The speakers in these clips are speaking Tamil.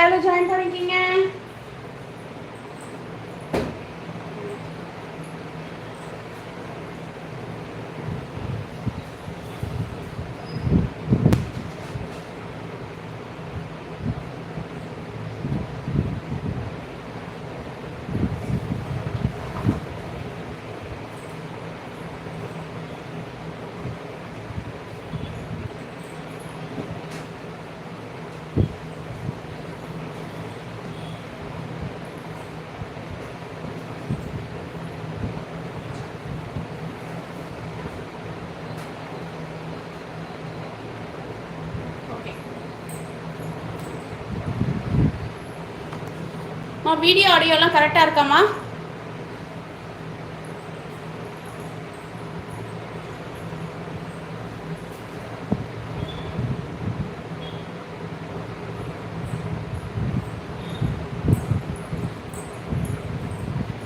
லைவ்ல ஜாயின் பண்ணிக்கிங்க ஓகே மா வீடியோ ஆடியோலாம் கரெக்டாக இருக்காம்மா?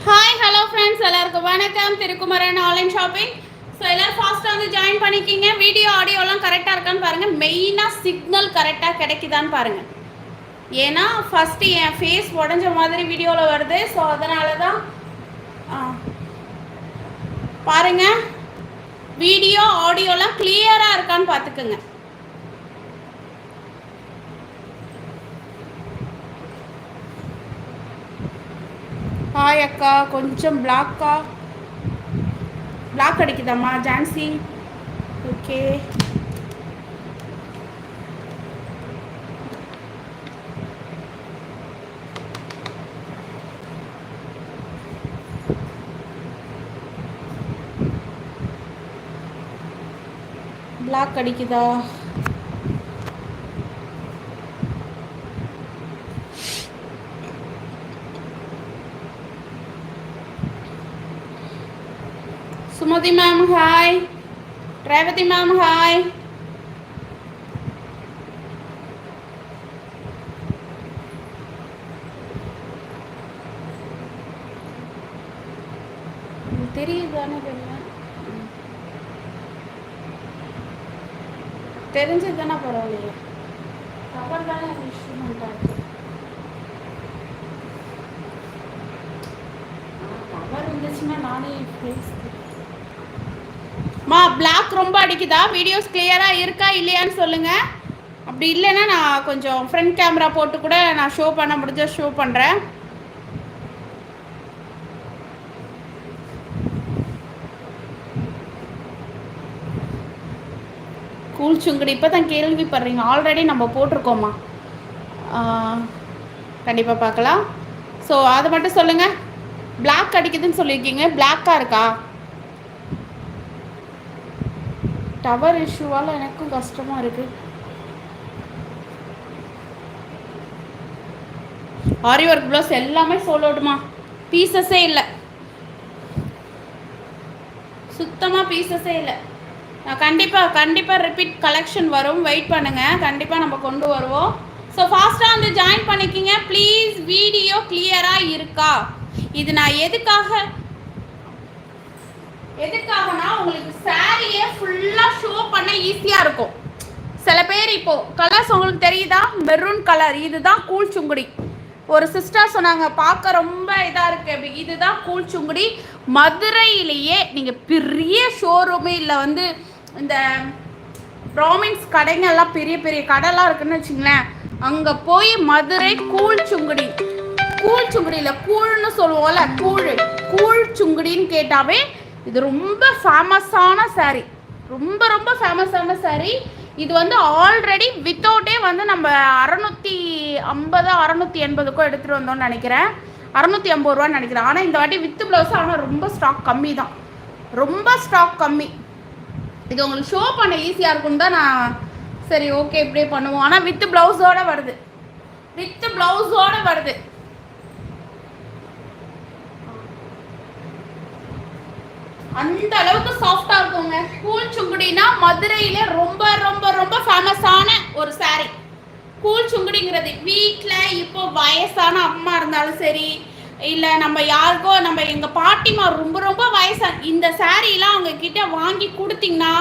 ஹாய் ஹலோ ஃப்ரெண்ட்ஸ் எல்லாருக்கும் வணக்கம். திருக்குமரன் ஆன்லைன் ஷாப்பிங் ஸோ எல்லோரும் ஃபாஸ்ட்டாக வந்து ஜாயின் பண்ணிக்கிங்க. வீடியோ ஆடியோலாம் கரெக்டாக இருக்கான்னு பாருங்கள் மெயினாக சிக்னல் கரெக்டாக கிடைக்குதான்னு பாருங்கள் ஏன்னா ஃபஸ்ட்டு என் ஃபேஸ் உடஞ்ச மாதிரி வீடியோவில் வருது. ஸோ அதனால தான் பாருங்க. வீடியோ ஆடியோலாம் கிளியராக இருக்கான்னு பார்த்துக்குங்க ஹாய் அக்கா. கொஞ்சம் பிளாக்கா பிளாக் அடிக்குதாம்மா ஜான்சி ஓகே லாக் அடிக்குதா? Sumathi ma'am hi Revathi ma'am hi தெரியுதானே தெரியல தெரிஞ்சதுன்னா பரவாயில்லையே கவர் தானே இன்ஸ்ட்ருமெண்ட் ஆச்சு கவர் இருந்துச்சுன்னா நானே ஃபேஸ் மா பிளாக் ரொம்ப அடிக்குதா? வீடியோஸ் கிளியராக இருக்கா இல்லையான்னு சொல்லுங்கள் அப்படி இல்லைன்னா நான் கொஞ்சம் ஃப்ரண்ட் கேமரா போட்டு கூட நான் ஷோ பண்ண முடிஞ்ச ஷோ பண்ணுறேன் கூல் சுங்குடி இப்போ தான் கேள்விப்படுறீங்க. ஆல்ரெடி நம்ம போட்டிருக்கோம்மா. கண்டிப்பாக பார்க்கலாம். ஸோ அதை மட்டும் சொல்லுங்கள் பிளாக் அடிக்குதுன்னு சொல்லியிருக்கீங்க. பிளாக்காக இருக்கா? டவர் இஷ்யூவால் எனக்கும் கஷ்டமாக இருக்குது ஆரி ஒர்க் ப்ளவுஸ் எல்லாமே சோலோடுமா பீசஸே இல்லை. சுத்தமாக பீசஸே இல்லை. நான் கண்டிப்பாக கண்டிப்பாக ரிப்பீட் கலெக்ஷன் வரும். வெயிட் பண்ணுங்கள் கண்டிப்பாக நம்ம கொண்டு வருவோம். ஸோ ஃபாஸ்ட்டாக வந்து ஜாயின் பண்ணிக்கிங்க. ப்ளீஸ் வீடியோ கிளியராக இருக்கா? இது நான் எதுக்காக எதுக்காகனா உங்களுக்கு சாரியே ஃபுல்லாக ஷோ பண்ண ஈஸியாக இருக்கும். சில பேர் இப்போ கலர்ஸ் உங்களுக்கு தெரியுதா? மெரூன் கலர் இதுதான் கூல் சுங்குடி. ஒரு சிஸ்டர் சொன்னாங்க பார்க்க ரொம்ப இதாக இருக்கு. அப்படி. இதுதான் கூல் சுங்குடி. மதுரையிலேயே நீங்கள் பெரிய ஷோரூமே இல்லை வந்து இந்த ப்ராமின்ஸ் கடைங்கெல்லாம் பெரிய பெரிய கடைலாம் இருக்குன்னு வச்சுங்களேன் அங்கே போய் மதுரை கூழ் சுங்குடி. கூழ் சுங்குடியில் கூழ்னு சொல்லுவோம்ல கூழ் கூழ் சுங்குடின்னு கேட்டாவே இது ரொம்ப ஃபேமஸான saree. ரொம்ப ரொம்ப ஃபேமஸான saree. இது வந்து ஆல்ரெடி வித்தவுட்டே வந்து நம்ம அறநூற்றி ஐம்பது அறநூற்றி எண்பதுக்கோ எடுத்துகிட்டு வந்தோம்னு நினைக்கிறேன். அறநூற்றி ஐம்பது ரூபான்னு நினைக்கிறேன். ஆனால் இந்த வாட்டி வித்து ப்ளவுஸ் ஆனால் ரொம்ப ஸ்டாக் கம்மி தான். ரொம்ப ஸ்டாக் கம்மி. இது உங்களுக்கு ஷோ பண்ண ஈஸியாக இருக்கும்னு தான் நான் சரி ஓகே இப்படியே பண்ணுவோம். ஆனால் வித் ப்ளவுஸோடு வருது. வித் ப்ளவுஸோட வருது. அந்த அளவுக்கு சாஃப்டா இருக்குங்க. கூல் சுங்குடினா மதுரையில ரொம்ப ரொம்ப ரொம்ப ஃபேமஸான ஒரு சாரி கூல் சுங்குடிங்கிறது வீட்டில் இப்போ வயசான அம்மா இருந்தாலும் சரி இல்லை நம்ம யாருக்கோ நம்ம எங்கள் பாட்டிமா ரொம்ப ரொம்ப வயசா இந்த சாரீலாம் அவங்க கிட்ட வாங்கி கொடுத்தீங்கன்னா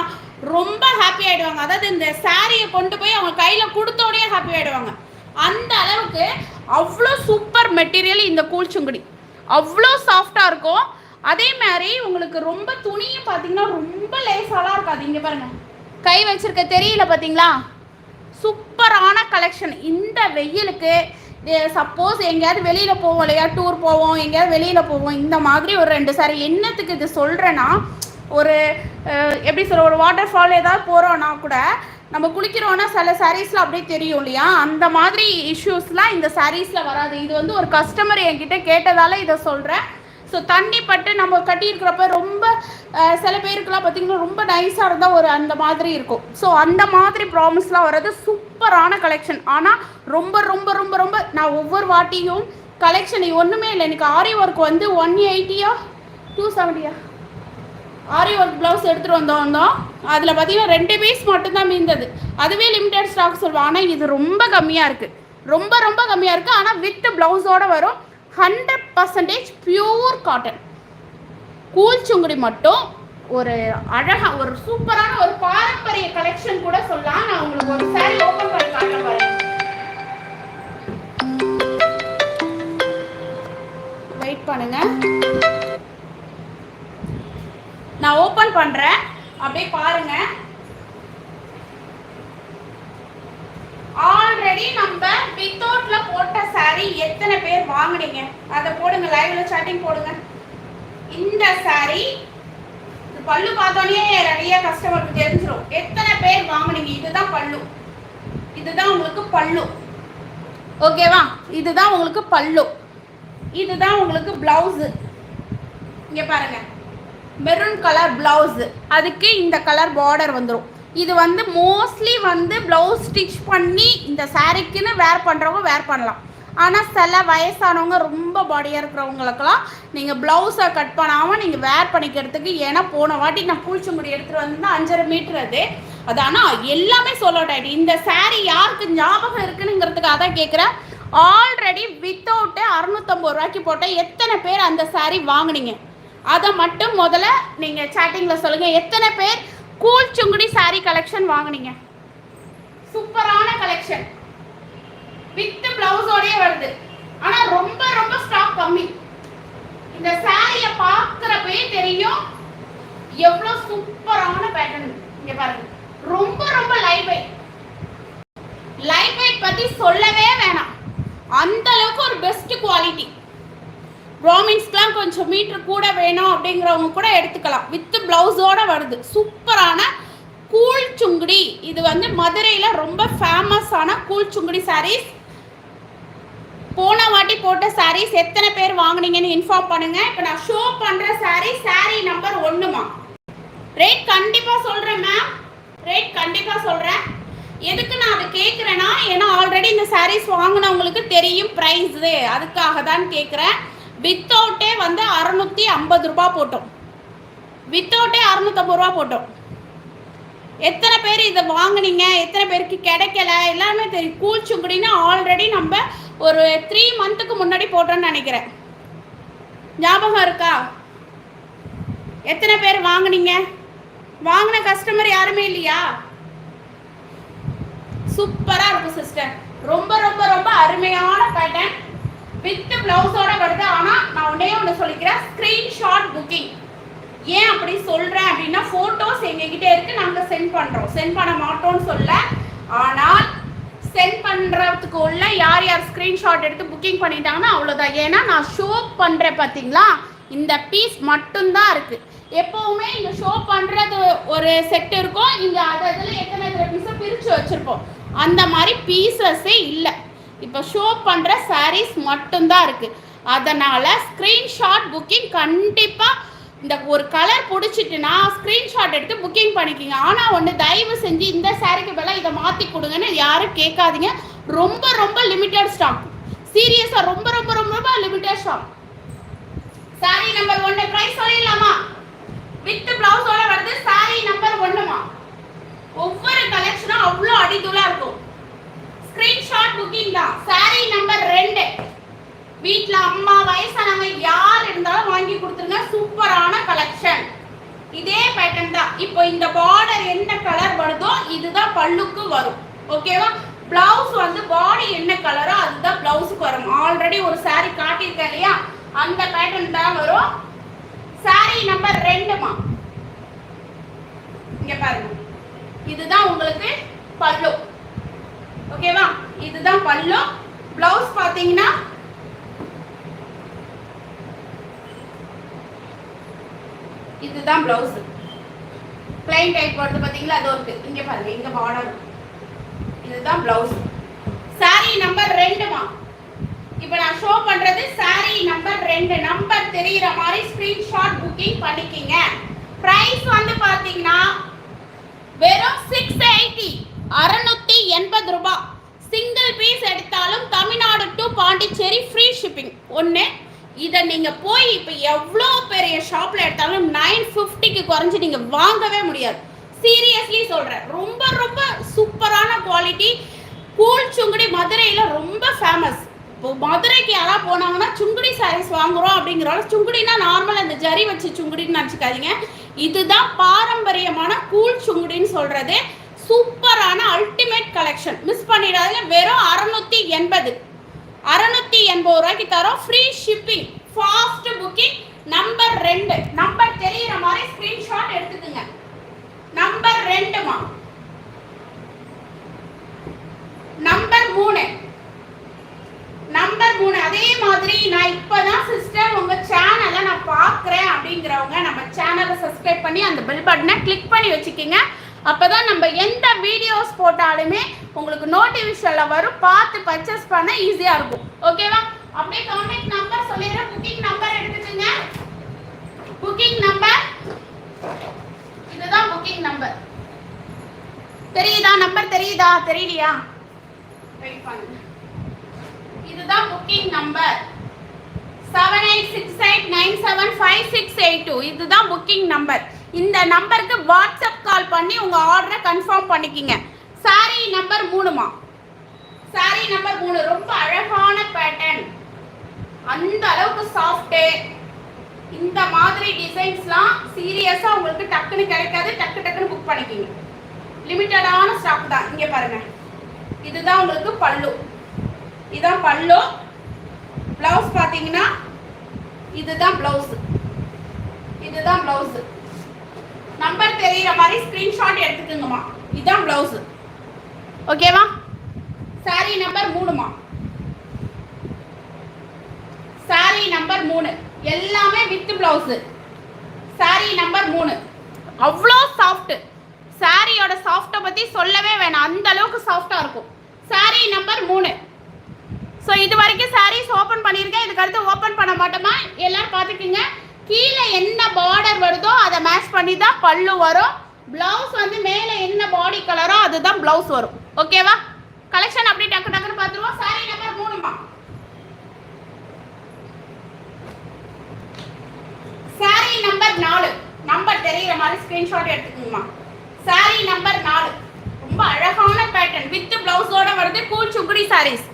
ரொம்ப ஹாப்பி ஆயிடுவாங்க. அதாவது இந்த சாரியை கொண்டு போய் அவங்க கையில் கொடுத்தோடனே ஹாப்பி ஆயிடுவாங்க. அந்த அளவுக்கு அவ்வளோ சூப்பர் மெட்டீரியல் இந்த கூழ்ச்சுங்குடி அவ்வளோ சாஃப்டாக இருக்கும். அதே மாதிரி உங்களுக்கு ரொம்ப துணியும் பார்த்தீங்கன்னா ரொம்ப லேசாலாம் இருக்காது. இங்கே பாருங்க. கை வச்சிருக்க தெரியல பார்த்தீங்களா? சூப்பரான கலெக்ஷன் இந்த வெயிலுக்கு சப்போஸ் எங்கேயாவது வெளியில் போவோம் இல்லையா? டூர் போவோம் எங்கேயாவது வெளியில் போவோம். இந்த மாதிரி ஒரு ரெண்டு சாரி என்னத்துக்கு இது சொல்கிறேன்னா ஒரு எப்படி சொல்ற ஒரு வாட்டர் ஃபால் ஏதாவது போகிறோன்னா கூட நம்ம குளிக்கிறோன்னா சில சாரீஸில் அப்படியே தெரியும் இல்லையா? அந்த மாதிரி இஷ்யூஸ்லாம் இந்த சாரீஸில் வராது. இது வந்து ஒரு கஸ்டமர் என்கிட்ட கேட்டதால இதை சொல்கிறேன் ஸோ தண்ணி பட்டு நம்ம கட்டியிருக்கிறப்ப ரொம்ப சில பேருக்குலாம் பார்த்தீங்கன்னா ரொம்ப நைஸாக இருந்தால் ஒரு அந்த மாதிரி இருக்கும். ஸோ அந்த மாதிரி ப்ராமிஸ்லாம் வர்றது சூப்பரான கலெக்ஷன் ஆனால் ரொம்ப ரொம்ப ரொம்ப ரொம்ப நான் ஒவ்வொரு வாட்டியும் கலெக்ஷன் ஒன்றுமே இல்லை. எனக்கு ஆரி ஒர்க் வந்து ஒன் எயிட்டியா டூ செவன்ட்டியா ஆரி ஒர்க் ப்ளவுஸ் எடுத்துகிட்டு வந்தோம் வந்தோம் அதில் பார்த்தீங்கன்னா ரெண்டு பீஸ் மட்டும்தான் மீந்தது. அதுவே லிமிடெட் ஸ்டாக் சொல்லுவாங்க. ஆனால் இது ரொம்ப கம்மியாக இருக்குது ரொம்ப ரொம்ப கம்மியாக இருக்குது ஆனால் வித் ப்ளவுஸோடு வரும். Hundred percentage pure cotton cool sungudi மட்டும் ஒரு அழகா ஒரு சூப்பரான ஒரு பாரம்பரிய கலெக்ஷன் கூட சொல்லலாம். நான் உங்களுக்கு ஒரு சாரி ஓப்பன் பண்ணி காட்டுறேன் வெயிட் பண்ணுங்க. நான் ஓபன் பண்றேன். அப்படியே பாருங்க. ஆல்ரெடி நம்ம வித்தவுட்ல போட்ட சாரி எத்தனை பேர் வாங்குனீங்க? அதை போடுங்க லைவ்ல சாட்டிங் போடுங்க. இந்த சாரி பல்லு பார்த்தோன்னே நிறைய கஸ்டமருக்கு தெரிஞ்சிடும் எத்தனை பேர் வாங்குனீங்க? இதுதான் பல்லு. இதுதான் உங்களுக்கு பல்லு. ஓகேவா இதுதான் உங்களுக்கு பல்லு. இதுதான் உங்களுக்கு பிளவுஸ் இங்க பாருங்க. மெரூன் கலர் பிளவுஸ் அதுக்கு இந்த கலர் பார்டர் வந்துடும் இது வந்து மோஸ்ட்லி வந்து ப்ளவுஸ் ஸ்டிச் பண்ணி இந்த சாரீக்குன்னு வேர் பண்ணுறவங்க வேர் பண்ணலாம். ஆனால் சில வயசானவங்க ரொம்ப பாடியாக இருக்கிறவங்களுக்கெல்லாம் நீங்கள் ப்ளவுஸை கட் பண்ணாமல் நீங்கள் வேர் பண்ணிக்கிறதுக்கு ஏன்னா போன வாட்டி நான் பூச்சிமுடி எடுத்துகிட்டு வந்திருந்தா அஞ்சரை மீட்டர் அது. அது ஆனால் எல்லாமே சொல்லட்டாடி இந்த saree யாருக்கு ஞாபகம் இருக்குனுங்கிறதுக்காக அதான் கேட்குறேன் ஆல்ரெடி வித்தவுட்டு அறுநூத்தம்பது ரூபாய்க்கு போட்ட எத்தனை பேர் அந்த saree வாங்குனீங்க? அதை மட்டும் முதல்ல நீங்கள் சேட்டிங்கில் சொல்லுங்கள் எத்தனை பேர் கூல் சுங்குடி சாரி கலெக்ஷன் வாங்குனீங்க. சூப்பரான கலெக்ஷன் வித் பிளவுஸோடயே வருது. ஆனா ரொம்ப ரொம்ப ஸ்டாக் கம்மி. இந்த சாரிய பாக்குறப்பே தெரியும் எவ்வளவு சூப்பரான பேட்டர்ன் இங்க பாருங்க. ரொம்ப ரொம்ப லைட் வெயிட் லைட் வெயிட் பத்தி சொல்லவே வேணாம். அந்த அளவுக்கு ஒரு பெஸ்ட் குவாலிட்டி ப்ராமின்ஸ்க்கெலாம் கொஞ்சம் மீட்ரு கூட வேணும் அப்படிங்கிறவங்க கூட எடுத்துக்கலாம். வித் பிளவுஸோட வருது. சூப்பரான கூல் சுங்குடி. இது வந்து மதுரையில் ரொம்ப ஃபேமஸான கூல் சுங்குடி சாரீஸ் போன வாட்டி போட்ட சாரீஸ் எத்தனை பேர் வாங்குனீங்கன்னு இன்ஃபார்ம் பண்ணுங்க. இப்போ நான் ஷோ பண்ற சாரீ சாரீ நம்பர் ஒன்றுமா ரேட் கண்டிப்பாக சொல்கிறேன் மேம் ரேட் கண்டிப்பாக சொல்கிறேன் எதுக்கு நான் அதை கேட்குறேன்னா ஏன்னா ஆல்ரெடி இந்த சாரீஸ் வாங்கினவங்களுக்கு தெரியும் ப்ரைஸ் அதுக்காக தான் கேட்குறேன் வித்தவுட்டே வந்து அறநூற்றி ஐம்பது ரூபா போட்டோம். வித்தவுட்டே அறுநூத்தம்பது ரூபா போட்டோம். எத்தனை பேர் இதை வாங்கினீங்க? எத்தனை பேருக்கு கிடைக்கல? எல்லாமே தெரியும் கூல் சுங்குடின்னு ஆல்ரெடி நம்ம ஒரு த்ரீ மந்த்துக்கு முன்னாடி போட்டோம்னு நினைக்கிறேன். ஞாபகம் இருக்கா? எத்தனை பேர் வாங்குனீங்க? வாங்கின கஸ்டமர் யாருமே இல்லையா? சூப்பராக இருக்கும் சிஸ்டர் ரொம்ப ரொம்ப ரொம்ப அருமையான பேட்டர்ன் வித் பிளவுஸோட வருது. ஆனால் நான் உடனே ஒன்று சொல்லிக்கிறேன். ஸ்க்ரீன்ஷாட் புக்கிங் ஏன் அப்படி சொல்றேன் அப்படின்னா போட்டோஸ் எங்ககிட்ட இருக்கு நாங்க சென்ட் பண்றோம். சென்ட் பண்ண மாட்டோம்னு சொல்ல. ஆனால் சென்ட் பண்றதுக்கு உள்ள யார் யார் ஸ்கிரீன்ஷாட் எடுத்து புக்கிங் பண்ணிட்டாங்கன்னா அவ்வளோதான் ஏன்னா நான் ஷோ பண்றேன் பாத்தீங்களா? இந்த பீஸ் மட்டும்தான் இருக்கு. எப்பவுமே இங்க ஷோ பண்றது ஒரு செட் இருக்கும். இங்க அது இதுல எத்தனை எத்தனை பீஸை பிரிச்சு வச்சிருப்போம். அந்த மாதிரி பீசஸே இல்லை. இப்போ ஷோ பண்ற சாரீஸ் மட்டும்தான் இருக்கு. அதனால ஸ்கிரீன்ஷாட் புக்கிங் கண்டிப்பா இந்த ஒரு கலர் பிடிச்சிட்டுனா ஸ்க்ரீன்ஷாட் எடுத்து புக்கிங் பண்ணிக்கிங்க. ஆனால் ஒன்று தயவு செஞ்சு இந்த சாரிக்கு பதிலாக இதை மாற்றி கொடுங்கன்னு யாரும் கேட்காதீங்க. ரொம்ப ரொம்ப லிமிட்டட் ஸ்டாக் சீரியஸாக ரொம்ப ரொம்ப ரொம்ப ரொம்ப லிமிட்டட் ஸ்டாக் சாரி நம்பர் ஒன்று ப்ரைஸ் சொல்லிடலாமா? வித் பிளவுஸோட வருது சாரி நம்பர் ஒன்றுமா ஒவ்வொரு கலெக்ஷனும் அவ்வளோ அடிதுலாக இருக்கும். ஸ்க்ரீன்ஷாட் புக்கிங் தான். வீட்டுல அம்மா வயசானவங்க யார் இருந்தாலும் வாங்கி கொடுத்துருங்க. சூப்பரான கலெக்ஷன் இதே பேட்டர்ன் தான். இப்போ இந்த பார்டர் என்ன கலர் வருதோ இதுதான் பல்லுக்கு வரும். ஓகேவா பிளவுஸ் வந்து பாடி என்ன கலரோ அதுதான் பிளவுஸுக்கு வரும். ஆல்ரெடி ஒரு சாரி காட்டியிருக்கேன் இல்லையா? அந்த பேட்டர்ன் தான் வரும். சாரி நம்பர் ரெண்டுமா இங்க பாருங்க. இதுதான் உங்களுக்கு பல்லு. ஓகேவா இதுதான் பல்லு. பிளவுஸ் பாத்தீங்கன்னா இதுதான் பிளவுஸ் பிளைன் டைப் போடுறது பார்த்தீங்களா அது ஒர்க்கு இங்கே பாருங்க. இங்கே பார்டர் இதுதான் பிளவுஸ் சாரி நம்பர் ரெண்டுமா? இப்போ நான் ஷோ பண்ணுறது சாரி நம்பர் ரெண்டு. நம்பர் தெரிகிற மாதிரி ஸ்க்ரீன்ஷாட் புக்கிங் பண்ணிக்கிங்க. ப்ரைஸ் வந்து பார்த்தீங்கன்னா வெறும் சிக்ஸ் எயிட்டி அறுநூத்தி எண்பது ரூபாய் சிங்கிள் பீஸ் எடுத்தாலும் Tamil Nadu to Pondicherry free shipping ஒன்று இதை நீங்கள் போய் இப்போ எவ்வளோ பெரிய ஷாப்பில் எடுத்தாலும் நைன் ஃபிஃப்டிக்கு குறைஞ்சி நீங்கள் வாங்கவே முடியாது. சீரியஸ்லி சொல்கிறேன் ரொம்ப ரொம்ப சூப்பரான குவாலிட்டி கூல் சுங்குடி மதுரையில் ரொம்ப ஃபேமஸ் இப்போ மதுரைக்கு யாராவது போனாங்கன்னா சுங்குடி சாரீஸ் வாங்குறோம் அப்படிங்கிறோம் சுங்குடினா நார்மல் அந்த ஜரி வச்சு சுங்குடின்னு நினச்சிக்காதீங்க. இதுதான் பாரம்பரியமான கூல் சுங்குடின்னு சொல்கிறது சூப்பரான அல்டிமேட் கலெக்ஷன் மிஸ் பண்ணிடாதீங்க. வெறும் அறநூற்றி எண்பது. அறநூத்தி எண்பது ரூபாய்க்கு தரோம். Free shipping fast booking number ரெண்டு. நம்பர் தெரியுற மாதிரி ஸ்கிரீன்ஷாட் எடுத்துக்கோங்க. நம்பர் ரெண்டுமா? நம்பர் மூணு. நம்பர் மூணு. அதே மாதிரி நான் இப்போதான் சிஸ்டர் உங்க சேனலை நான் பார்க்குறேன் அப்படிங்கிறவங்க நம்ம சேனலை சப்ஸ்கிரைப் பண்ணி அந்த பெல் பட்டனை கிளிக் பண்ணி வச்சுக்கோங்க. அப்போதான் நம்ம எந்த வீடியோஸ் போட்டாலுமே உங்களுக்கு நோட்டிஃபிகேஷன்ல வரும். பார்த்து பர்ச்சேஸ் பண்ண ஈஸியா இருக்கும். ஓகேவா அப்படியே கான்டாக்ட் நம்பர் சொல்லிடுறேன். புக்கிங் நம்பர் எடுத்துக்கோங்க. புக்கிங் நம்பர் இதுதான் புக்கிங் நம்பர் தெரியுதா? நம்பர் தெரியுதா? தெரியலையா? வெயிட் இதுதான் booking number seven eight six eight nine seven five six eight two இதுதான் புக்கிங் நம்பர் இந்த நம்பருக்கு வாட்ஸ்அப் கால் பண்ணி உங்கள் ஆர்டரை கன்ஃபார்ம் பண்ணிக்கிங்க. சாரி நம்பர் மூணுமா சாரி நம்பர் மூணு. ரொம்ப அழகான பேட்டர்ன் அந்த அளவுக்கு சாஃப்ட்டு இந்த மாதிரி டிசைன்ஸ்லாம் சீரியஸாக உங்களுக்கு டக்குன்னு கிடைக்காது. டக்கு டக்குன்னு புக் பண்ணிக்கிங்க. லிமிட்டடான ஸ்டாக் தான். இங்கே பாருங்க. இதுதான் உங்களுக்கு பல்லு. இதுதான் பல்லு. பிளவுஸ் பார்த்தீங்கன்னா இதுதான் பிளவுஸ் இதுதான் பிளவுஸ் நம்பர் தெரிகிற மாதிரி ஸ்கிரீன்ஷாட் எடுத்துக்கோங்கம்மா. இதுதான் பிளவுஸ் ஓகேவா? சாரி நம்பர் மூணுமா சாரி நம்பர் மூணு. எல்லாமே வித் பிளவுஸ் சாரி நம்பர் மூணு. அவ்வளோ சாஃப்ட் சாரியோட சாஃப்ட்டை பற்றி சொல்லவே வேணாம். அந்த அளவுக்கு சாஃப்டாக இருக்கும். சாரி நம்பர் மூணு. ஸோ இது வரைக்கும் சாரீஸ் ஓப்பன் பண்ணியிருக்கேன். இதுக்கு அடுத்து ஓப்பன் பண்ண மாட்டோமா? எல்லாரும் பார்த்துக்குங்க. கீழே என்ன பார்டர் வருதோ அதை மேட்ச் பண்ணி தான் பல்லு வரும். பிளவுஸ் வந்து மேலே என்ன பாடி கலரோ அதுதான் பிளவுஸ் வரும். ஓகேவா? கலெக்ஷன் அப்படி டக்கு டக்குன்னு பார்த்துருவோம். சாரி நம்பர் மூணுமா சாரி நம்பர் நாலு. நம்பர் தெரிகிற மாதிரி ஸ்கிரீன்ஷாட் எடுத்துக்கோங்கம்மா. சாரி நம்பர் நாலு. ரொம்ப அழகான பேட்டர்ன் வித் பிளவுஸோட வருது cool sungudi saris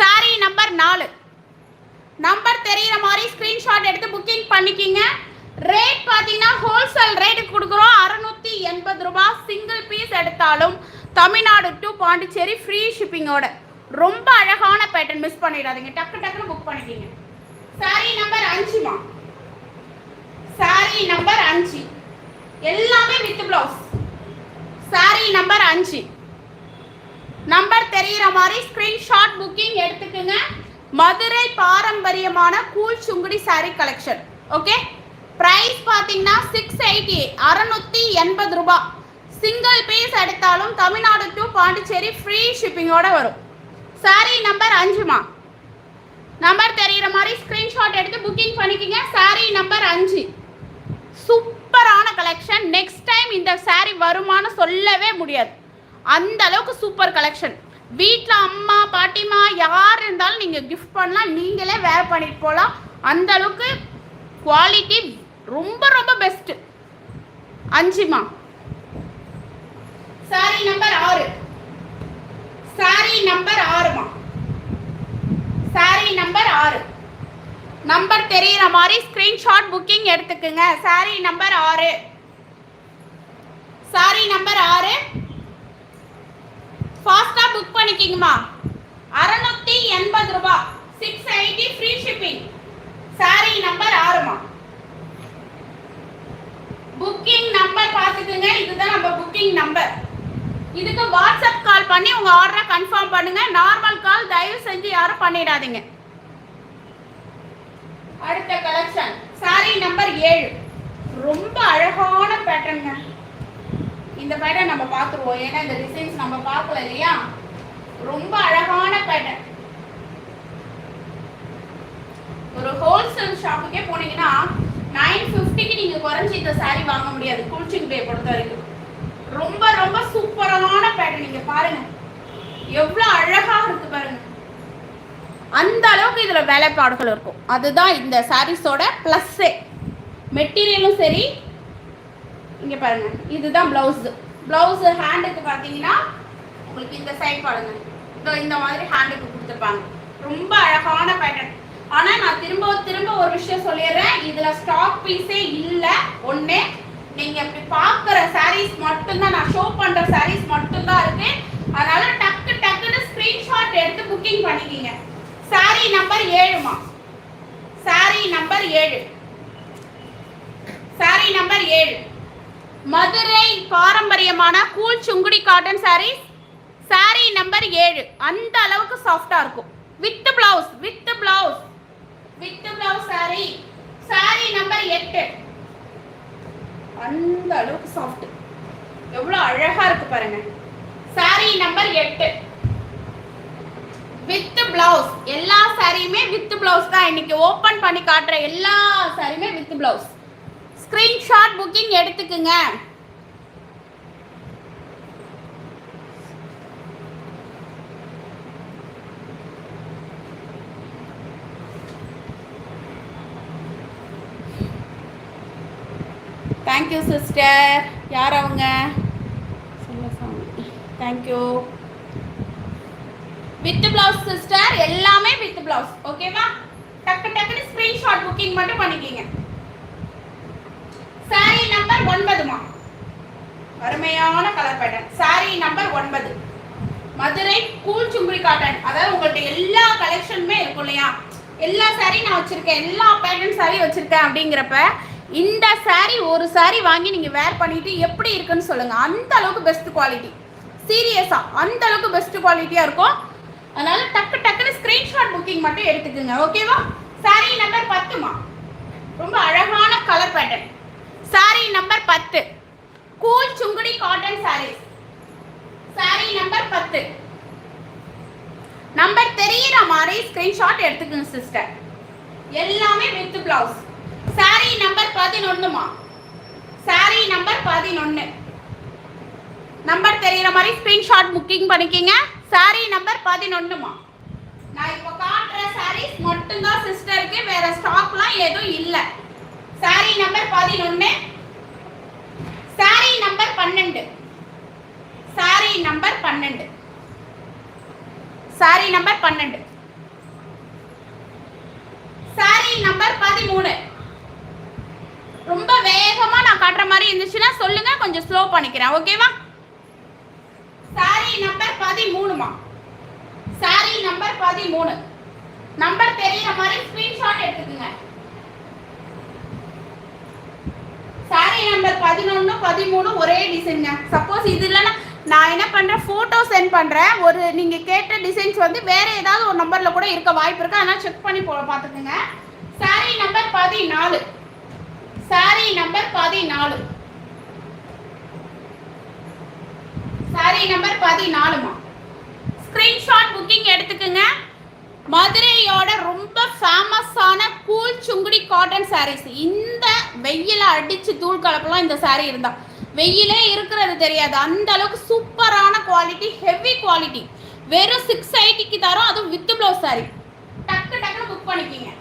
sorry number நாலு. நம்பர் தெரியுற மாதிரி ஸ்கிரீன்ஷாட் எடுத்து புக்கிங் பண்ணிக்கிங்க. ரேட் பார்த்தீங்கன்னா ஹோல்சேல் ரேட்டுக்கு கொடுக்குறோம். அறுநூத்தி எண்பது ரூபாய் சிங்கிள் பீஸ் எடுத்தாலும் தமிழ்நாடு டு பாண்டிச்சேரி ஃப்ரீ ஷிப்பிங்கோட ரொம்ப அழகான பேட்டர்ன் மிஸ் பண்ணிடாதீங்க. டக்கு டக்குன்னு புக் பண்ணிக்கிங்க சாரி நம்பர் அஞ்சுமா சாரி நம்பர் அஞ்சு. எல்லாமே வித் பிளவுஸ் சாரி நம்பர் அஞ்சு. நம்பர் தெரிகிற மாதிரி ஸ்கிரீன்ஷாட் புக்கிங் எடுத்துக்கோங்க. மதுரை பாரம்பரியமான cool sungudi saree collection okay price பார்த்தீங்கன்னா சிக்ஸ் எயிட்டி அறநூற்றி எண்பது ரூபாய் சிங்கிள் பீஸ் எடுத்தாலும் தமிழ்நாடு டு பாண்டிச்சேரி ஃப்ரீ ஷிப்பிங்கோட வரும். சாரி நம்பர் அஞ்சுமா? நம்பர் தெரிகிற மாதிரி ஸ்கிரீன்ஷாட் எடுத்து புக்கிங் பண்ணிக்கோங்க. சாரி நம்பர் அஞ்சு. சூப்பரான கலெக்ஷன் நெக்ஸ்ட் டைம் இந்த saree வருமானு சொல்லவே முடியாது. அந்த அளவுக்கு சூப்பர் கலெக்ஷன் வீட்டில் அம்மா பாட்டிமா யார் இருந்தாலும் நீங்கள் கிஃப்ட் பண்ணலாம். நீங்களே வேர் பண்ணிட்டு போகலாம் அந்த அளவுக்கு குவாலிட்டி ரொம்ப ரொம்ப பெஸ்ட்டு அஞ்சுமா? சாரி நம்பர் ஆறு. சாரி நம்பர் ஆறுமா சாரி நம்பர் ஆறு. நம்பர் தெரியற மாதிரி ஸ்கிரீன்ஷாட் புக்கிங் எடுத்துக்குங்க. சாரி நம்பர் ஆறு. சாரி நம்பர் ஆறு. ஃபாஸ்டா புக் பண்ணிக்கிங்கம்மா அறுநூத்தி எண்பது ரூபாய் six eighty free shipping saree number ஆறுமா booking number பார்த்துக்குங்க. இதுதான் நம்ம புக்கிங் நம்பர் இதுக்கு வாட்ஸ்அப் கால் பண்ணி உங்க ஆர்டரை கன்ஃபார்ம் பண்ணுங்க. நார்மல் கால் தயவு செஞ்சு யாரும் பண்ணிடாதீங்க. அடுத்த கலெக்ஷன் சாரி நம்பர் ஏழு. ரொம்ப அழகான பேட்டர்னுங்க இந்த பேட்டர்ன் நம்ம பார்த்துருவோம். ஏன்னா இந்த டிசைன்ஸ் நம்ம பார்க்கல இல்லையா? ரொம்ப அழகான பேட்டர்ன் ஒரு ஹோல்சேல் ஷாப்புக்கே போனீங்கன்னா நைன் ஃபிஃப்டிக்கு நீங்க குறைஞ்சி இந்த saree வாங்க முடியாது. குளிச்சிங் பே பொறுத்த வரைக்கும். ரொம்ப ரொம்ப சூப்பரான பேட்டர்ன் நீங்க பாருங்க. எவ்வளவு அழகா இருக்கு பாருங்க. அந்த அளவுக்கு இதுல வேலைப்பாடுகள் இருக்கும். அதுதான் இந்த சாரீஸோட ப்ளஸ்ஸே மெட்டீரியலும் சரி. இங்க பாருங்க. இதுதான் பிளவுஸ் பிளவுஸ் ஹேண்டுக்கு பாத்தீங்கன்னா உங்களுக்கு இந்த சைட் பாருங்க. இந்த மாதிரி ஹேண்டுக்கு கொடுத்துருப்பாங்க. ரொம்ப அழகான பேட்டர்ன் ஆனா நான் திரும்ப திரும்ப ஒரு விஷயம் சொல்லிடுறேன். இதுல ஸ்டாக் பீஸே இல்லை. ஒன்னே நீங்க இப்படி பாக்குற சாரீஸ் மட்டும்தான் நான் ஷோ பண்ற சாரீஸ் மட்டும்தான் இருக்கு. அதனால டக்கு டக்குன்னு ஸ்கிரீன்ஷாட் எடுத்து புக்கிங் பண்ணிக்கிங்க. சாரி நம்பர் ஏழுமா? சாரி நம்பர் ஏழு. சாரி நம்பர் ஏழு. மதுரை பாரம்பரியமான cool sungudi cotton sarees saree number ஏழு. அந்த அளவுக்கு சாஃப்டா இருக்கும். With blouse with blouse with blouse saree saree number எட்டு. அந்த அளவுக்கு சாஃப்ட் எவ்வளோ அழகா இருக்கு பாருங்க. சாரி நம்பர் எட்டு. வித் பிளவுஸ் எல்லா சாரியுமே வித் பிளவுஸ் தான் இன்னைக்கு ஓபன் பண்ணி காட்டுற எல்லா சாரியுமே வித் பிளவுஸ் ஸ்கிரீன்ஷாட் புக்கிங் எடுத்துக்குங்க. தேங்க்யூ சிஸ்டர் யார் அவங்க? Thank you with blouse sister எல்லாமே வித் பிளவுஸ் ஓகேவா டக்கு டக்குன்னு ஸ்கிரீன்ஷாட் புக்கிங் மட்டும் பண்ணிக்கிங்க. சாரி நம்பர் ஒன்பதுமா அருமையான கலர் பேட்டர்ன் சாரி நம்பர் ஒன்பது. மதுரை கூல் சுங்குடி காட்டன் அதாவது உங்கள்கிட்ட எல்லா கலெக்ஷனுமே இருக்கும் இல்லையா? எல்லா சாரியும் நான் வச்சிருக்கேன். எல்லா பேட்டர்ன் சாரியும் வச்சிருக்கேன் அப்படிங்கிறப்ப இந்த சாரி ஒரு சாரி வாங்கி நீங்க வேர் பண்ணிட்டு எப்படி இருக்குன்னு சொல்லுங்க. அந்த அளவுக்கு பெஸ்ட் குவாலிட்டி சீரியஸா அந்த அளவுக்கு பெஸ்ட் குவாலிட்டியா இருக்கும். அதனால டக்கு டக்குன்னு ஸ்கிரீன்ஷாட் புக்கிங் மட்டும் எடுத்துக்கோங்க ஓகேவா சாரி நம்பர் பத்துமா ரொம்ப அழகான கலர் பேட்டர்ன் சாரி நம்பர் பத்து. Cool sungudi cotton sarees saree number பத்து. நம்பர் தெரியிற மாதிரி ஸ்கிரீன்ஷாட் எடுத்துக்கோங்க சிஸ்டர் எல்லாமே வித் பிளவுஸ் சாரி நம்பர் பதினொன்னுமா சாரி நம்பர் பதினொன்னு. நம்பர் தெரியற மாதிரி ஸ்கிரீன்ஷாட் புக்கிங் பண்ணிக்கிங்க. சாரி நம்பர் பதினொன்னுமா நான் இப்போ காட்டுற சாரீஸ் மட்டும்தான் சிஸ்டருக்கு வேற ஸ்டாக்லாம் எதுவும் இல்லை. சாரி நம்பர் பதினொன்னு. சாரி நம்பர் பன்னெண்டு. சாரி நம்பர் பன்னெண்டு. சாரி நம்பர் பன்னெண்டு. சாரி நம்பர் பதிமூணு. ரொம்ப வேகமா நான் காட்டுற மாதிரி இருந்துச்சுன்னா சொல்லுங்க கொஞ்சம் ஸ்லோ பண்ணிக்கிறேன். ஓகேவா சாரி நம்பர் பதிமூணுமா? சாரி நம்பர் பதிமூணு. நம்பர் தெரியற மாதிரி ஸ்கிரீன்ஷாட் எடுத்துக்கோங்க. சாரி நம்பர் பதினொன்று பதிமூணு ஒரே டிசைனுங்க சப்போஸ் இது இல்லைன்னா நான் என்ன பண்ணுறேன் ஃபோட்டோ சென்ட் பண்ணுறேன் ஒரு நீங்கள் கேட்ட டிசைன்ஸ் வந்து வேற ஏதாவது ஒரு நம்பரில் கூட இருக்க வாய்ப்பு இருக்கு? அதனால் செக் பண்ணி போ பார்த்துக்குங்க. சாரி நம்பர் பதினாலு. சாரி நம்பர் பதினாலு. சாரி நம்பர் பதினாலுமா? ஸ்கிரீன்ஷாட் புக்கிங் எடுத்துக்கோங்க. மதுரையோட ரொம்ப ஃபேமஸான கூல் சுங்குடி காட்டன் சாரீஸ் இந்த வெயில அடிச்சு தூள் கலப்பெல்லாம் இந்த சாரீ இருந்தா. வெயிலே இருக்கிறது தெரியாது. அந்த அளவுக்கு சூப்பரான குவாலிட்டி ஹெவி குவாலிட்டி வெறும் சிக்ஸ் எயிட்டிக்கு தரோம் அதுவும் வித் ப்ளவுஸ் saree. டக்கு டக்குன்னு புக் பண்ணிக்கிங்க.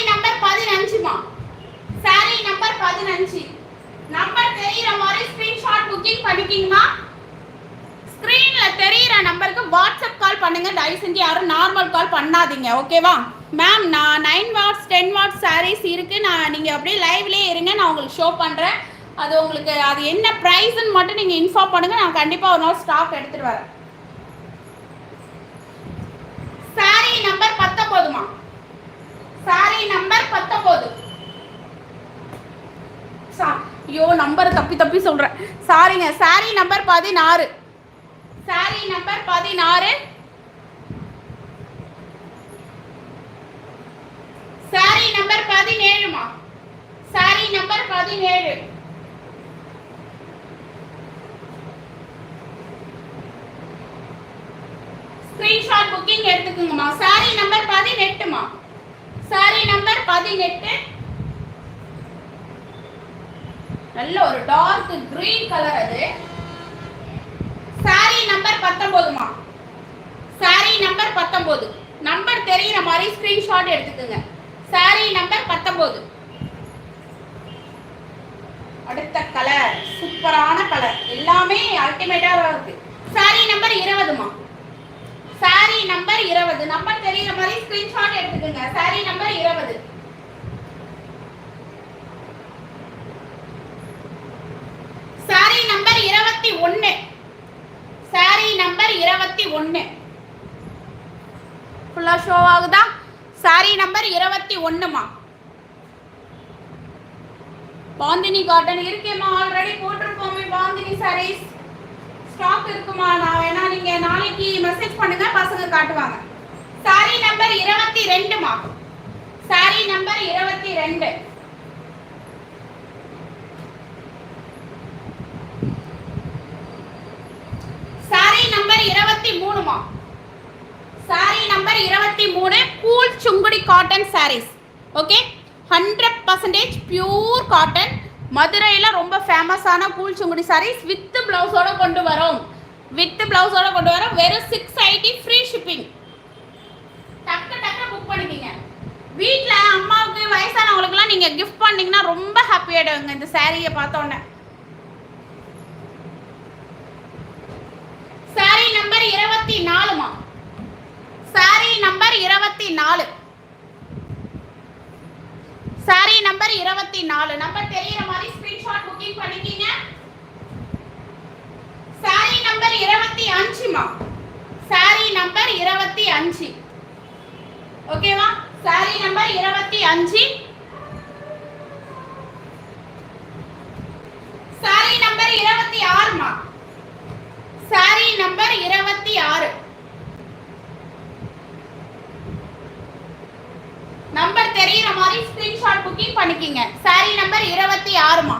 சாரி நம்பர் பதினஞ்சுமா சாரி நம்பர் பதினஞ்சு. நம்பர் தெரியுற மாதிரி ஸ்கிரீன்ஷாட் புக்கிங் பண்ணிக்கிங்கம்மா. ஸ்க்ரீன்ல தெரியிற நம்பருக்கு வாட்ஸ்அப் கால் பண்ணுங்க. தயவு செஞ்சு யாரும் நார்மல் கால் பண்ணாதீங்க. ஓகேவா மேம் நான் nine watts ten watts sarees இருக்கு. நான் நீங்க அப்படியே லைவ்லயே இருங்க. நான் உங்களுக்கு ஷோ பண்றேன். அது உங்களுக்கு அது என்ன ப்ரைஸ்ன்னு மட்டும் நீங்கள் இன்ஃபார்ம் பண்ணுங்க. நான் கண்டிப்பாக ஒரு நாள் ஸ்டாக் எடுத்துகிட்டு வரேன். சாரி நம்பர் பத்தொம்போதுமா சாரி நம்பர் பத்தொம்போது. ஐயோ நம்பர் தப்பி தப்பி சொல்கிறேன் சாரிங்க சாரி நம்பர் பதினாறு. சாரி நம்பர் பதினாறு. சாரி நம்பர் பதினேழுமா? சாரி நம்பர் பதினேழு. ஸ்கிரீன்ஷாட் புக்கிங் எடுத்துக்கோங்கம்மா. சாரி நம்பர் பதினெட்டுமா? சாரி நம்பர் பதினெட்டு. நல்ல ஒரு டார்க் கிரீன் கலர் அது. சாரி நம்பர் பத்தொன்பதுமா? சாரி நம்பர் பத்தொன்பது. நம்பர் தெரியிற மாதிரி ஸ்கிரீன்ஷாட் எடுத்துக்கோங்க. சாரி நம்பர் பத்தொன்பது. அடுத்த கலர் சூப்பரான கலர் எல்லாமே அல்டிமேட்டாக இருக்கு. சாரி நம்பர் இருபதுமா? சாரி நம்பர் இருபது நம்பர் தெரியுற மாதிரி ஸ்கிரீன்ஷாட் எடுத்துக்கோங்க சாரி நம்பர் இருபது. சாரி நம்பர் இருபத்தி ஒன்னு. சாரி நம்பர் இருபத்தி ஒன்னு. ஃபுல்லா ஷோ ஆகுதா? சாரி நம்பர் இருபத்தி ஒன்னுமா? பாந்தினி காட்டன் இருக்கேம்மா ஆல்ரெடி போட்டிருப்போமே பாந்தினி சாரீஸ் ஸ்டாக் இருக்குமா? நான் வேணா நீங்க நாளைக்கு மெசேஜ் பண்ணுங்க பசங்க காட்டுவாங்க. சாரி நம்பர் இருபத்தி ரெண்டுமா சாரி நம்பர் இருபத்தி ரெண்டு. சாரி நம்பர் இருபத்தி மூணுமா சாரி நம்பர் இருபத்தி மூணு cool sungudi cotton saris okay hundred percentage pure cotton மதுரையில் ரொம்ப ஃபேமஸான கூல் சுங்குடி சாரீஸ் வித் பிளவுஸோட கொண்டு வரோம். வித் பிளவுஸோட கொண்டு வரோம். வெறும் six eighty free shipping book பண்ணிக்கிங்க வீட்டில் அம்மாவுக்கு வயசானவங்களுக்குலாம் நீங்கள் கிஃப்ட் பண்ணீங்கன்னா ரொம்ப ஹாப்பி ஆகிடுவாங்க இந்த சாரியை பார்த்தோன்னே. சாரி நம்பர் இருபத்தி நாலுமா சாரி நம்பர் இருபத்தி நாலு. சாரி நம்பர் இருபத்தி நாலு. நம்பர் தெரியற மாதிரி ஸ்கிரீன்ஷாட் புக்கிங் பண்ணிக்கீங்க. சாரி நம்பர் இருபத்தி அஞ்சுமா சாரி நம்பர் இருபத்தி அஞ்சு. ஓகேவா சாரி நம்பர் இருபத்தி அஞ்சு. சாரி நம்பர் இருபத்தி ஆறுமா சாரி நம்பர் இருபத்தி ஆறு. நம்பர் தெரியுற மாதிரி ஸ்கிரீன்ஷாட் புக்கிங் பண்ணிக்கிங்க. சாரி நம்பர் இருபத்தி ஆறுமா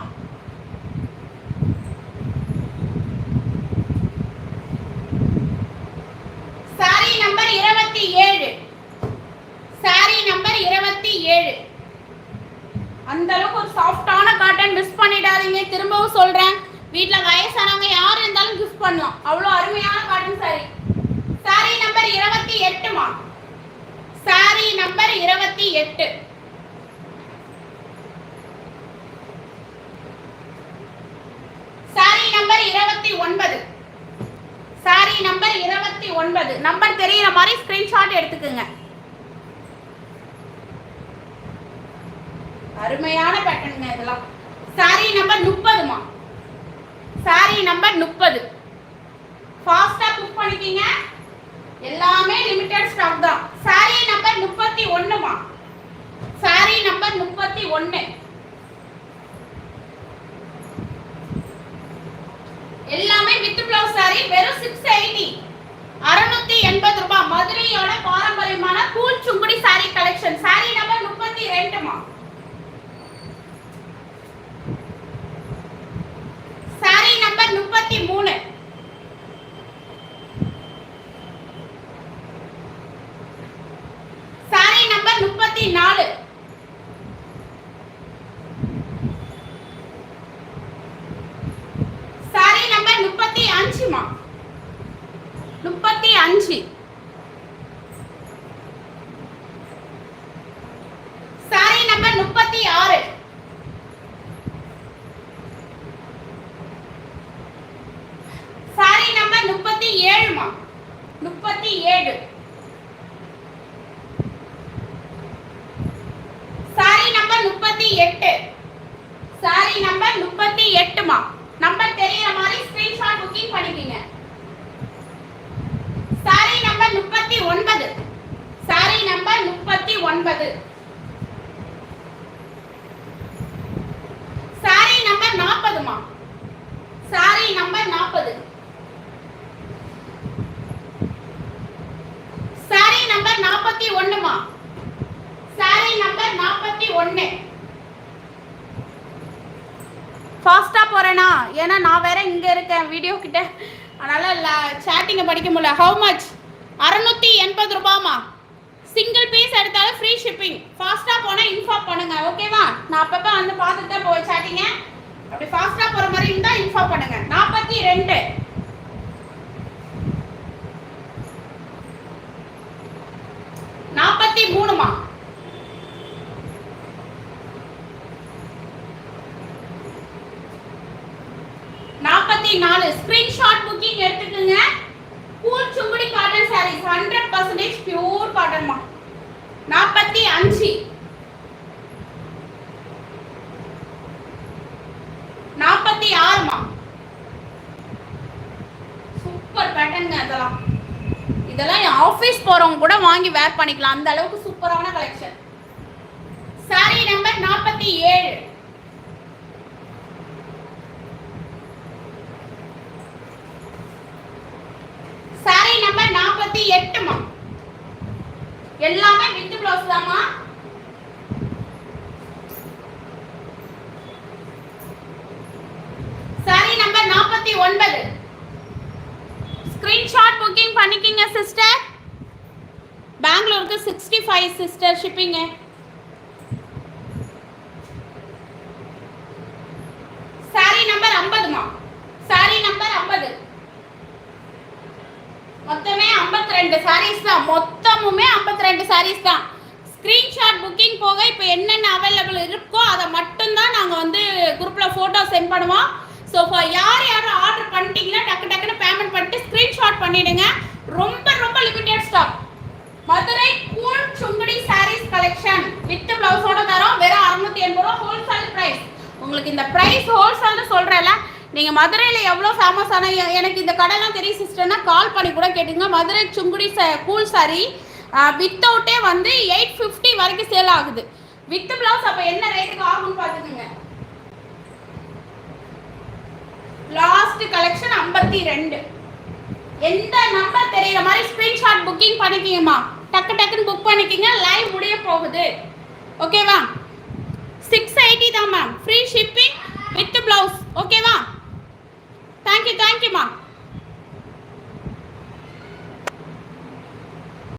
சாரி நம்பர் இருபத்தி ஏழு சாரி நம்பர் இருபத்தி ஏழு அந்த அளவுக்கு ஒரு சாஃப்டான காட்டன் மிஸ் பண்ணிடாதீங்க திரும்பவும் சொல்றேன் வீட்ல வயசானவங்க யார் இருந்தாலும் கிஃப்ட் பண்ணலாம் அவ்வளோ அருமையான காட்டன் சாரி சாரி நம்பர் இருபத்தி எட்டுமா சாரி நம்பர் இருபத்தி எட்டு சாரி நம்பர் இருபத்தி ஒன்பது சாரி நம்பர் இருபத்தி ஒன்பது நம்பர் தெரியுற மாதிரி ஸ்கிரீன்ஷாட் எடுத்துக்கோங்க அருமையான பேட்டர்னுங்க இதெல்லாம் சாரி நம்பர் முப்பதுமா சாரி நம்பர் முப்பது. ஃபாஸ்டா புக் பண்ணிக்கிங்க எல்லாமே லிமிடெட் ஸ்டாக் தான். சாரி நம்பர் முப்பத்தி ஒண்ணுமா சாரி நம்பர் முப்பத்தி ஒன்னு. எல்லாமே வித் பிளவுஸ் சாரி வெறும் சிக்ஸ் எயிட்டி அறுநூத்தி எண்பது ரூபாய். மதுரையோட பாரம்பரியமான cool Sungudi sari collection sari number முப்பத்தி ரெண்டுமா சாரி நம்பர் முப்பத்தி மூணு சாரி நம்பர் முப்பத்தி நாலு சாரி நம்பர் முப்பத்தி அஞ்சுமா முப்பத்தி அஞ்சு சாரி நம்பர் முப்பத்தி ஆறு சாரி நம்பர் முப்பத்தி ஏழுமா முப்பத்தி ஏழு சாரி நம்பர் முப்பத்தி எட்டு சாரி நம்பர் முப்பத்தி எட்டுமா நம்பர் தெரியற மாதிரி ஸ்கிரீன்ஷாட் புக்கிங் பண்ணிக்கீங்க சாரி நம்பர் முப்பத்தி ஒன்பது சாரி நம்பர் முப்பத்தி ஒன்பது சாரி நம்பர் நாற்பதுமா சாரி நம்பர் நாற்பது சாரி நம்பர் நாற்பத்தி ஒண்ணுமா சாரி நம்பர் நாற்பத்தி ஒன்னு ஃபாஸ்ட்டாக போகிறேனா ஏன்னா நான் வேற இங்கே இருக்கேன் வீடியோ கிட்ட. அதனால் சேட்டிங்கை படிக்க முடியல. ஹவு மச் அறநூற்றி எண்பது ரூபாமா சிங்கிள் பீஸ் எடுத்தாலும் ஃப்ரீ ஷிப்பிங் ஃபாஸ்ட்டாக போனால் இன்ஃபார்ம் பண்ணுங்கள் ஓகேவா நான் அப்பப்போ வந்து பார்த்துட்டு தான் போய் சேட்டிங்க அப்படி ஃபாஸ்ட்டாக போகிற மாதிரி இருந்தால் இன்ஃபார்ம் பண்ணுங்கள் நாற்பத்தி ரெண்டு நாற்பத்தி மூணுமா நாற்பத்தி நாலு ஸ்கிரீன்ஷாட் புக்கிங் எடுத்துக்கோங்க cool Sungudi cotton saris hundred percentage pure காட்டன்மா நாற்பத்தி அஞ்சு. நாற்பத்தி ஆறுமா சூப்பர் பேட்டர்னுங்க இதெல்லாம். என் ஆஃபீஸ் போறவங்க கூட வாங்கி வேர் பண்ணிக்கலாம். அந்த அளவுக்கு சூப்பரான கலெக்ஷன் சாரி நம்பர் நாற்பத்தி ஏழு. சாரி நம்பர் நாற்பத்தி எட்டுமா எல்லாமே வித் ப்ளவுஸ் தாமா சாரி நம்பர் நாற்பத்தி ஒன்பது. ஸ்கிரீன்ஷாட் புக்கிங் பண்ணிக்கிங்க சிஸ்டர் பெங்களூருக்கு சிக்ஸ்டி ஃபைவ் சிஸ்டர் ஷிப்பிங்கு சாரி நம்பர் ஐம்பதுமா சாரி நம்பர் ஐம்பது. மொத்தமே 52 ரெண்டு சாரீஸ் தான். மொத்தமுமே 52 ரெண்டு சாரீஸ் தான். ஸ்க்ரீன்ஷாட் புக்கிங் போக இப்போ என்னென்ன அவைலபிள் இருக்கோ அதை மட்டும்தான் நாங்கள் வந்து குரூப்பில் ஃபோட்டோ சென்ட் பண்ணுவோம். ஸோ யார் யாரும் ஆர்டர் பண்ணிட்டீங்கன்னா டக்கு டக்குன்னு பேமெண்ட் பண்ணிட்டு ஸ்க்ரீன்ஷாட் பண்ணிடுங்க. ரொம்ப ரொம்ப limited stock Madurai cool sungudi saris collection with பிளவுஸோட தரோம். வெறும் அறுநூத்தி எண்பது ரூபா ஹோல்சேல் பிரைஸ் உங்களுக்கு இந்த பிரைஸ் ஹோல்சேல்னு சொல்கிறேன்ல நீங்க மதுரையில எவ்வளோ ஃபேமஸ் ஆன எனக்கு இந்த கடைலாம் தெரியும் சிஸ்டர்னா கால் பண்ணி கூட கேட்டுங்க மதுரை சுங்குடி ச- கூல் சாரி வித்தவுட்டே வந்து எயிட் ஃபிஃப்டி வரைக்கும் சேல் ஆகுது. வித் பிளவுஸ் அப்போ என்ன ரேட்டுக்கு ஆகும்னு பார்த்துக்குங்க. லாஸ்ட் கலெக்ஷன் ஐம்பத்தி ரெண்டு. எந்த நம்பர் தெரியற மாதிரி ஸ்கிரீன்ஷாட் புக்கிங் பண்ணிக்கிங்கம்மா. டக்கு டக்குன்னு புக் பண்ணிக்கிங்க லைவ் முடிய போகுது. ஓகேவா சிக்ஸ் எயிட்டி தான் ma'am free shipping with blouse ஓகேவா தேங்க்யூ தேங்க்யூம்மா